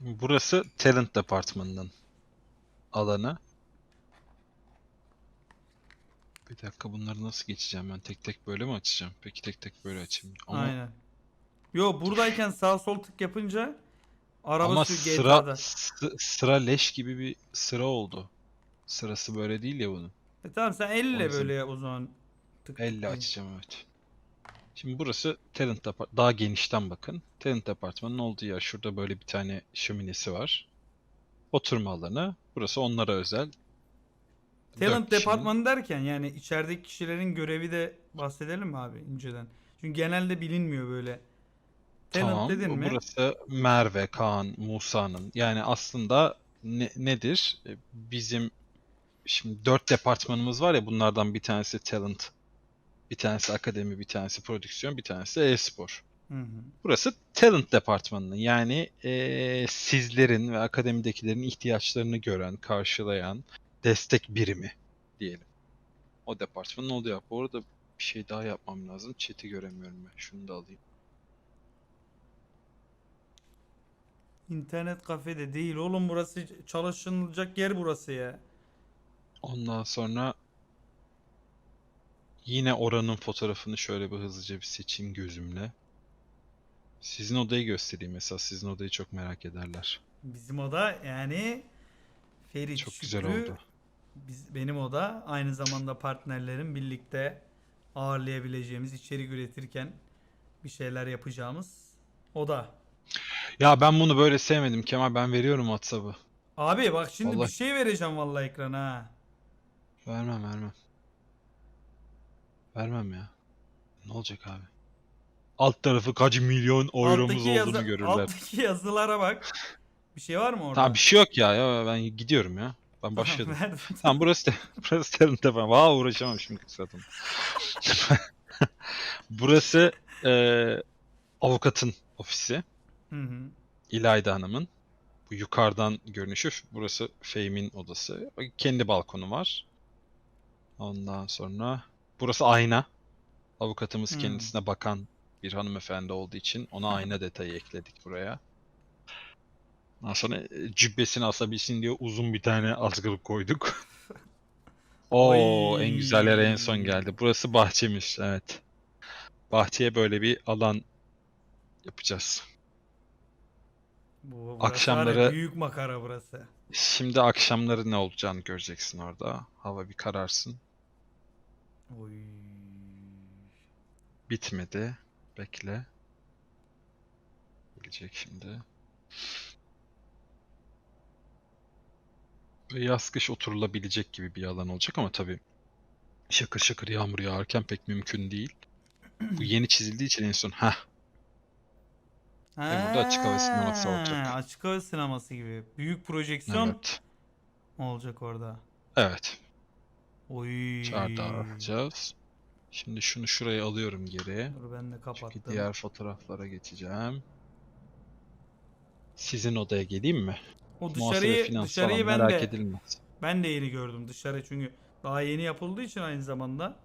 Burası talent departmanının alanı. Bir dakika bunları nasıl geçeceğim ben? Tek tek böyle mi açacağım? Peki tek tek böyle açayım. Ama, Aynen. Yo buradayken sağ sol tık yapınca araba ama sıra sıra leş gibi bir sıra oldu. Sırası böyle değil ya bunun. E tamam sen elle böyle yap o zaman. Tık Elle açacağım evet. Şimdi burası talent depart daha genişten bakın. Talent departmanının olduğu yer. Şurada böyle bir tane şöminesi var. Oturma alanı. Burası onlara özel. Dört Talent kişinin- departmanı derken yani içerideki kişilerin görevi de bahsedelim mi abi inceden? Çünkü genelde bilinmiyor böyle. Talent Tamam. dedin mi? Burası Merve, Kaan, Musa'nın. Yani aslında ne- nedir? E, Bizim şimdi dört departmanımız var ya bunlardan bir tanesi talent, bir tanesi akademi, bir tanesi prodüksiyon, bir tanesi e-spor. Burası talent departmanının yani e, sizlerin ve akademidekilerin ihtiyaçlarını gören, karşılayan destek birimi diyelim. O departmanın olduğu yer. Bu arada bir şey daha yapmam lazım. Chat'i göremiyorum ben. Şunu da alayım. İnternet kafede değil oğlum burası çalışılacak yer burası ya. Ondan sonra yine oranın fotoğrafını şöyle bir hızlıca bir seçeyim gözümle. Sizin odayı göstereyim mesela. Sizin odayı çok merak ederler. Bizim oda yani Ferit Çok güzel Şükrü, oldu. Biz, benim oda aynı zamanda partnerlerin birlikte ağırlayabileceğimiz içerik üretirken bir şeyler yapacağımız oda. Ya ben bunu böyle sevmedim Kemal. Ben veriyorum WhatsApp'ı. Abi bak şimdi Vallahi- bir şey vereceğim vallahi ekrana ha. Vermem vermem. Vermem ya. Ne olacak abi? Alt tarafı kaç milyon euromuz Alttaki olduğunu yazı- görürler. Alttaki yazılara bak. Bir şey var mı orada? Tamam bir şey yok ya. ya ben gidiyorum ya. Ben başladım. Verdim. tamam burası da burası talent departmanı. Valla uğraşamam şimdi zaten. burası eee, avukatın ofisi. Hı hı. İlayda Hanım'ın. Bu yukarıdan görünüşü. Burası Fehim'in odası. Kendi balkonu var. Ondan sonra burası ayna. Avukatımız Hmm. kendisine bakan bir hanımefendi olduğu için ona ayna detayı ekledik buraya. Ondan sonra e, cübbesini asabilsin diye uzun bir tane askılık koyduk. Oo en güzel yere en son geldi. Burası bahçemiz evet. Bahçeye böyle bir alan yapacağız. Bu, Akşamları- büyük makara burası. Şimdi akşamları ne olacağını göreceksin orada. Hava bir kararsın. Oy. Bitmedi. Bekle. Gelecek şimdi. Yaz kış oturulabilecek gibi bir alan olacak ama tabii şakır şakır yağmur yağarken pek mümkün değil. Bu yeni çizildiği için en son heh burada açık hava sineması olacak. Ha, Açık hava sineması gibi. Büyük projeksiyon evet. olacak orada. Evet. Oy. Çardağı alacağız. Şimdi şunu şuraya alıyorum geri. Dur ben de kapattım. Çünkü diğer fotoğraflara geçeceğim. Sizin odaya geleyim mi? O dışarıyı dışarıyı ben merak de edilmez. ben de yeni gördüm dışarı çünkü daha yeni yapıldığı için aynı zamanda.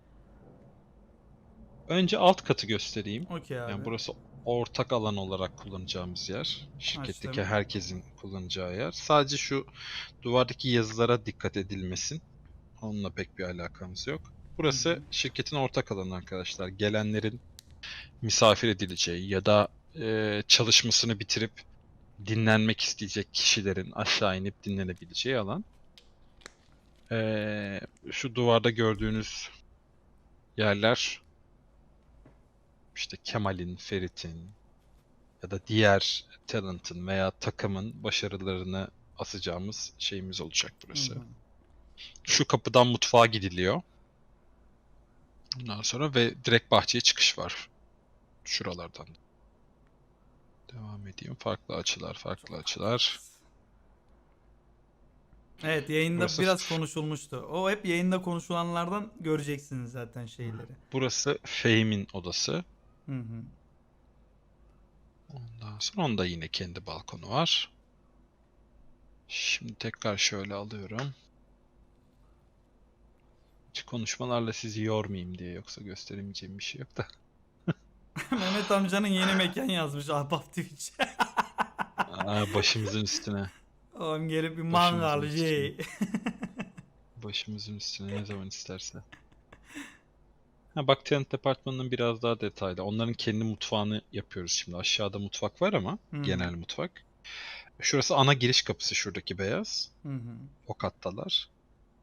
Önce alt katı göstereyim. Okey abi. Yani burası ortak alan olarak kullanacağımız yer. Şirketteki Açtım. herkesin kullanacağı yer. Sadece şu duvardaki yazılara dikkat edilmesin. Onunla pek bir alakamız yok. Burası Hı hı. şirketin ortak alanı arkadaşlar. Gelenlerin misafir edileceği ya da e, çalışmasını bitirip dinlenmek isteyecek kişilerin aşağı inip dinlenebileceği alan. E, şu duvarda gördüğünüz yerler işte Kemal'in, Ferit'in ya da diğer talent'ın veya takımın başarılarını asacağımız şeyimiz olacak burası. Hı hı. Şu kapıdan mutfağa gidiliyor. Ondan sonra ve direkt bahçeye çıkış var. Şuralardan. Devam edeyim. Farklı açılar, farklı açılar. Evet yayında Burası- biraz konuşulmuştu. O hep yayında konuşulanlardan göreceksiniz zaten şeyleri. Burası Fehim'in odası. Hı hı. Ondan sonra onda yine kendi balkonu var. Şimdi tekrar şöyle alıyorum. Konuşmalarla sizi yormayayım diye yoksa gösteremeyeceğim bir şey yok da. Mehmet amcanın yeni mekan yazmış Ahbap Twitch. Aa, başımızın üstüne. Oğlum gelip bir mangal şey. Başımızın üstüne ne zaman isterse. Ha bak Tenant Departmanı'nın biraz daha detaylı. Onların kendi mutfağını yapıyoruz şimdi. Aşağıda mutfak var ama Hı. genel mutfak. Şurası ana giriş kapısı şuradaki beyaz. Hı hı. O kattalar.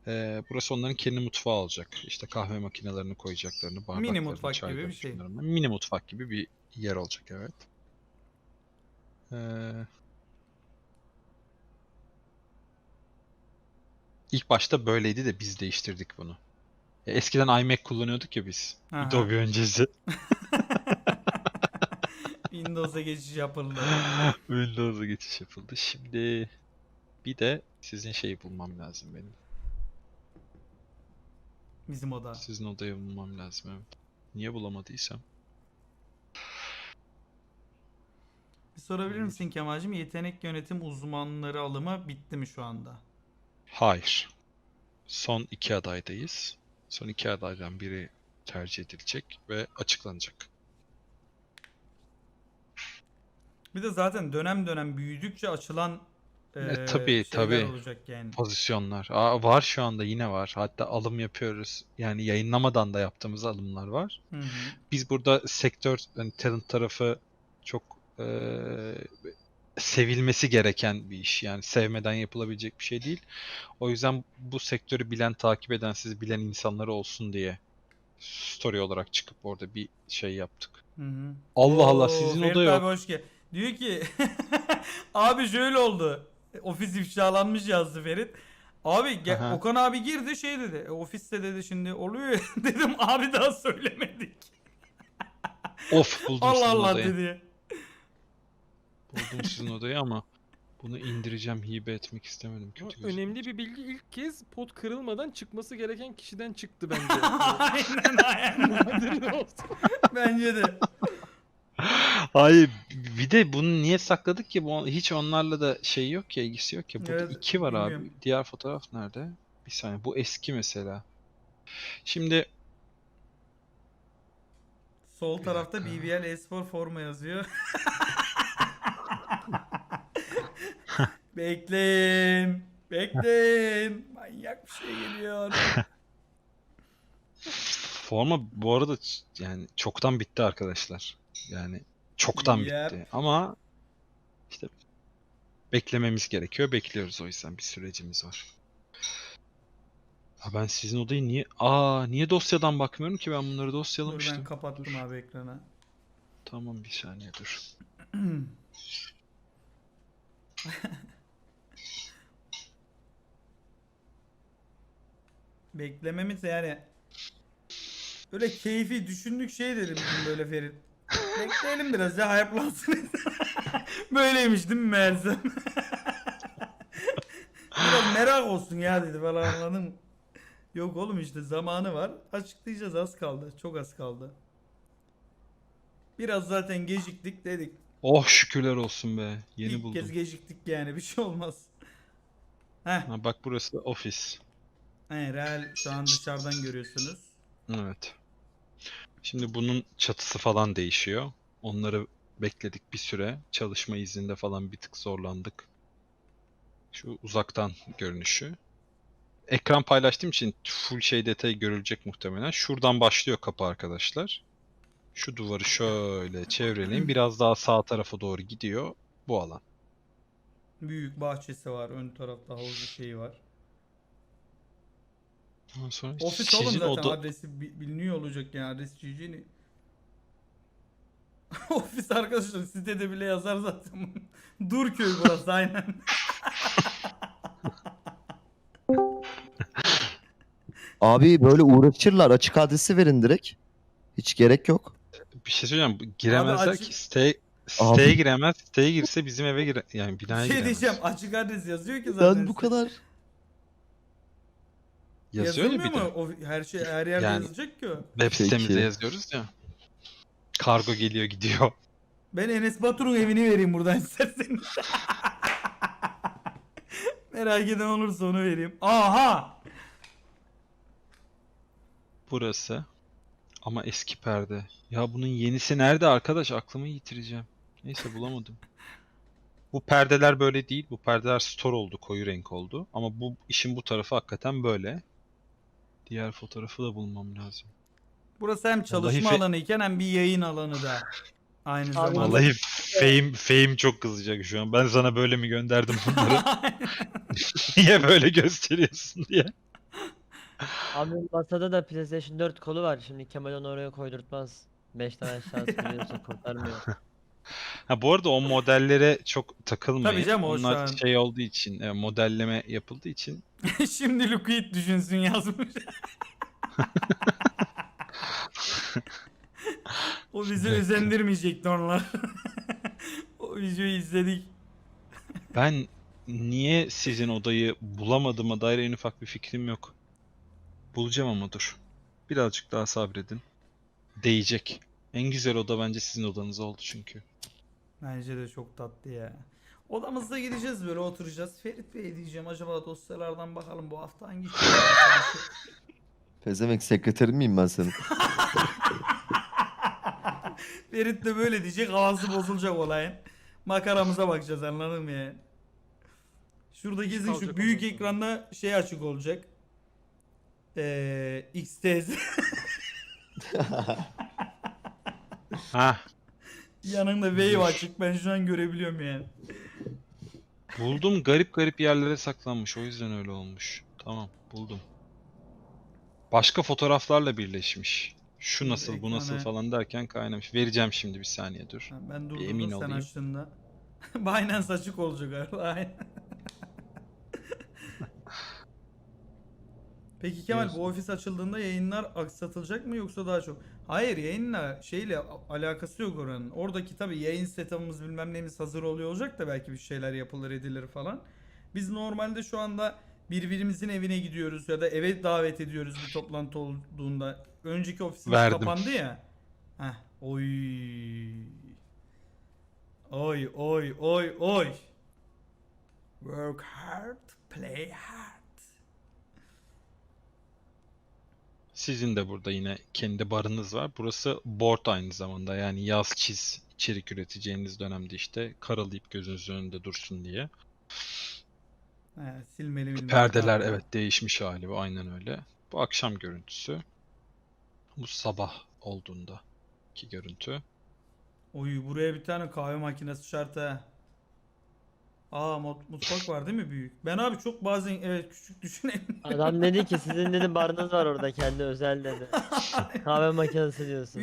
Ee, burası onların kendi mutfağı olacak. İşte kahve makinelerini koyacaklarını, bardaklarını, mutfak gibi bir çaylarını, şey. şunlarını. Mini mutfak gibi bir yer olacak evet. Ee, ilk başta böyleydi de biz değiştirdik bunu. E, Eskiden iMac kullanıyorduk ya biz. Aha. Adobe öncesi. Windows'a geçiş yapıldı. Windows'a geçiş yapıldı. Şimdi bir de sizin şeyi bulmam lazım benim. Bizim oda. Sizin odayı bulmam lazım evet. Niye bulamadıysam. Bir sorabilir misin Kemal'cim? Yetenek yönetim uzmanları alımı bitti mi şu anda? Hayır. Son iki adaydayız. Son iki adaydan biri tercih edilecek ve açıklanacak. Bir de zaten dönem dönem büyüdükçe açılan eee, tabii, şeyler tabii. olacak yani. Pozisyonlar. Aa, var şu anda yine var. Hatta alım yapıyoruz. Yani yayınlamadan da yaptığımız alımlar var. Hı hı. Biz burada sektör, hani talent tarafı çok eee, sevilmesi gereken bir iş. Yani sevmeden yapılabilecek bir şey değil. O yüzden bu sektörü bilen, takip eden, sizi bilen insanlar olsun diye story olarak çıkıp orada bir şey yaptık. Hı hı. Allah Allah sizin Ferit oda abi yok. hoş gel. Diyor ki abi şöyle oldu. Ofis ifşalanmış yazdı Ferit. Abi ge- Aha. Okan abi girdi şey dedi. "E, ofiste dedi şimdi oluyor ya." dedim abi daha söylemedik. Of buldum Allah sizin Allah odayı. dedi. Buldum sizin odayı ama bunu indireceğim, hibe etmek istemedim. Kötü önemli bir bilgi ilk kez pot kırılmadan çıkması gereken kişiden çıktı bence. aynen aynen. Haberin olsun. Bence de. Hayır, bir de bunu niye sakladık ki? Bu hiç onlarla da şey yok ya, ilgisi yok ya. Burada Evet, iki var abi. bilmiyorum. Diğer fotoğraf nerede? Bir saniye. Bu eski mesela. Şimdi Sol tarafta BBL S4 forma yazıyor. Bekleyin. Bekleyin. Manyak bir şey geliyor. forma bu arada yani çoktan bitti arkadaşlar. Yani çoktan Yep. bitti. Ama işte beklememiz gerekiyor. Bekliyoruz o yüzden bir sürecimiz var. Ha ben sizin odayı niye Aa niye dosyadan bakmıyorum ki ben bunları Dur dosyalamıştım. ben kapattım Dur. abi ekranı. Tamam bir saniye dur. Beklememiz yani öyle keyfi düşündük şey dedi bizim böyle Ferit. Bekleyelim biraz ya hype'lansın. Böyleymiş değil mi meğersem? biraz merak olsun ya dedi falan anladın mı? Yok oğlum işte zamanı var. Açıklayacağız az kaldı. Çok az kaldı. Biraz zaten geciktik dedik. Oh şükürler olsun be. Yeni İlk buldum. kez geciktik yani bir şey olmaz. Heh. Ha, bak burası ofis. He, real şu an dışarıdan görüyorsunuz. Evet. Şimdi bunun çatısı falan değişiyor. Onları bekledik bir süre. Çalışma izninde falan bir tık zorlandık. Şu uzaktan görünüşü. Ekran paylaştığım için full şey detayı görülecek muhtemelen. Şuradan başlıyor kapı arkadaşlar. Şu duvarı şöyle çevreleyin. Biraz daha sağ tarafa doğru gidiyor. Bu alan. Büyük bahçesi var. Ön tarafta havuzu şeyi var. Ondan sonra Ofis oğlum sizin zaten oda- adresi bi- biliniyor olacak yani adres GG'ni. Ofis arkadaşlar sitede bile yazar zaten. Durköy burası aynen. Abi böyle uğraşırlar. Açık adresi verin direkt. Hiç gerek yok. Bir şey söyleyeceğim. bu- Giremezler açık- ki. Siteye, Abi. siteye giremez. Siteye girse bizim eve gire... Yani binaya şey giremez. diyeceğim açık adres yazıyor ki zaten. Ben bu kadar. Yazıyor ya bir de. O, her şey her yerde Yani- yazacak ki o. Web sitemizde yazıyoruz ya. Kargo geliyor gidiyor. Ben Enes Batur'un evini vereyim buradan isterseniz. Merak eden olursa onu vereyim. Aha! Burası. Ama eski perde. Ya bunun yenisi nerede arkadaş? Aklımı yitireceğim. Neyse bulamadım. Bu perdeler böyle değil. Bu perdeler store oldu, koyu renk oldu. Ama bu işin bu tarafı hakikaten böyle. Diğer fotoğrafı da bulmam lazım. Burası hem çalışma fe- alanı iken hem bir yayın alanı da. Aynı zamanda. Vallahi fame, fame çok kızacak şu an. Ben sana böyle mi gönderdim bunları? Niye böyle gösteriyorsun diye. Abi masada da PlayStation 4 kolu var. Şimdi Kemal onu oraya koydurtmaz. 5 tane aşağısı biliyorsun kurtarmıyor. Ha bu arada o modellere çok takılmayın. Tabii canım, o şu Onlar an- şey olduğu için, e, modelleme yapıldığı için Şimdi Liquid düşünsün yazmış. o bizi özendirmeyecekti onlar. o videoyu izledik. ben niye sizin odayı bulamadığıma dair en ufak bir fikrim yok. Bulacağım ama dur. Birazcık daha sabredin. Değecek. En güzel oda bence sizin odanız oldu çünkü. Bence de çok tatlı ya. Odamızda gideceğiz böyle oturacağız. Ferit Bey diyeceğim acaba dosyalardan bakalım bu hafta hangi şey Pezemek sekreterin miyim ben senin? Ferit de böyle diyecek havası bozulacak olayın. Makaramıza bakacağız anladın mı yani? Şurada gezin şu Kalacak büyük ondan sonra. ekranda şey açık olacak. Ee, XTZ Ha, yanında Wave açık ben şu an görebiliyorum yani. buldum. Garip garip yerlere saklanmış. O yüzden öyle olmuş. Tamam, buldum. Başka fotoğraflarla birleşmiş. Şu nasıl, bu nasıl ekrana- falan derken kaynamış. Vereceğim şimdi bir saniye dur. Ha, Ben Bir emin durdurdum sen olayım. açtığında. Binance açık olacak galiba. aynen. Peki Kemal bu Diyorsun. ofis açıldığında yayınlar aksatılacak mı yoksa daha çok? Hayır yayınla şeyle alakası yok oranın. Oradaki tabii yayın setup'ımız bilmem neyimiz hazır oluyor olacak da belki bir şeyler yapılır edilir falan. Biz normalde şu anda birbirimizin evine gidiyoruz ya da eve davet ediyoruz bir toplantı olduğunda. Önceki ofisimiz Verdim. kapandı ya. Heh. Oy. Oy oy oy oy. Work hard, play hard. Sizin de burada yine kendi barınız var. Burası board aynı zamanda. Yani yaz çiz içerik üreteceğiniz dönemde işte karalayıp gözünüzün önünde dursun diye. He, silmeli bilmem Perdeler ne. evet değişmiş hali bu aynen öyle. Bu akşam görüntüsü. Bu sabah olduğunda ki görüntü. Oy buraya bir tane kahve makinesi şart ha. Aa mut- mutfak var değil mi büyük? Ben abi çok bazen evet küçük düşüneyim. Adam dedi ki sizin dedi barınız var orada kendi özel dedi. Kahve makinesi diyorsun.